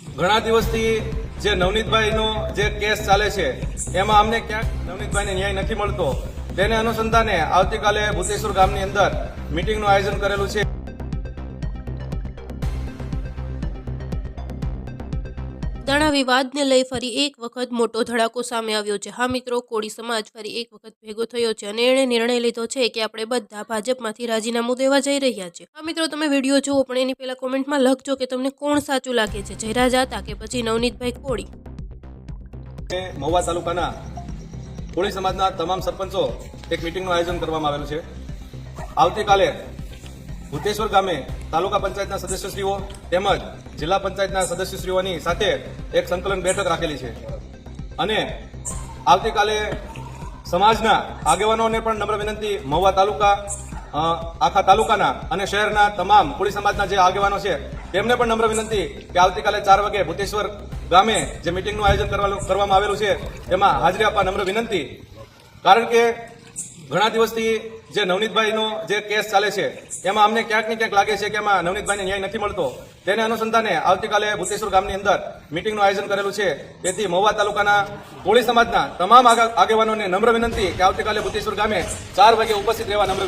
ઘણા દિવસથી જે નવનીતભાઈનો જે કેસ ચાલે છે, એમાં અમને ક્યાંક નવનીતભાઈને ન્યાય નથી મળતો. તેને અનુસંધાને આવતીકાલે ભૂતેશ્વર ગામની અંદર મિટિંગનું આયોજન કરેલું છે. દાણા વિવાદને લઈ ફરી એક વખત મોટો ધડાકો સામે આવ્યો છે. હા મિત્રો, કોળી સમાજ ફરી એક વખત ભેગો થયો છે અને એણે નિર્ણય લીધો છે કે આપણે બધા ભાજપમાંથી રાજીનામું દેવા જઈ રહ્યા છે હા મિત્રો, તમે વીડિયો જુઓ, પણ એની પહેલા કોમેન્ટમાં લખજો કે તમને કોણ સાચું લાગે છે, જયરાજ હતા કે પછી નવનીતભાઈ કોળી? મહુવા તાલુકાના કોળી સમાજના તમામ સરપંચો એક મિટિંગનું આયોજન કરવામાં આવેલું છે. આવતીકાલે ભૂતેશ્વર ગામે તાલુકા પંચાયતના સદસ્યશ્રીઓ તેમજ જિલ્લા પંચાયતના સદસ્યશ્રીઓની સાથે એક સંકલન બેઠક રાખેલી છે. અને આવતીકાલે સમાજના આગેવાનોને પણ નમ્ર વિનંતી મહુવા તાલુકા આખા તાલુકાના અને શહેરના તમામ કોળી સમાજના જે આગેવાનો છે, તેમને પણ નમ્ર વિનંતી કે આવતીકાલે ચાર વાગે ભૂતેશ્વર ગામે જે મિટિંગનું આયોજન કરવામાં આવેલું છે, તેમાં હાજરી આપવા નમ્ર વિનંતી. કારણ કે ઘણા દિવસથી જે નવનીતભાઈનો જે કેસ ચાલે છે, એમાં અમને ક્યાંક ને ક્યાંક લાગે છે કે એમાં નવનીતભાઈને ન્યાય નથી મળતો. તેને અનુસંધાને આવતીકાલે ભૂતેશ્વર ગામની અંદર મિટિંગનું આયોજન કરેલું છે. તેથી મહુવા તાલુકાના કોળી સમાજના તમામ આગા- આગેવાનોને નમ્ર વિનંતી કે આવતીકાલે ભૂતેશ્વર ગામે ચાર વાગે ઉપસ્થિત રહેવા નમ્ર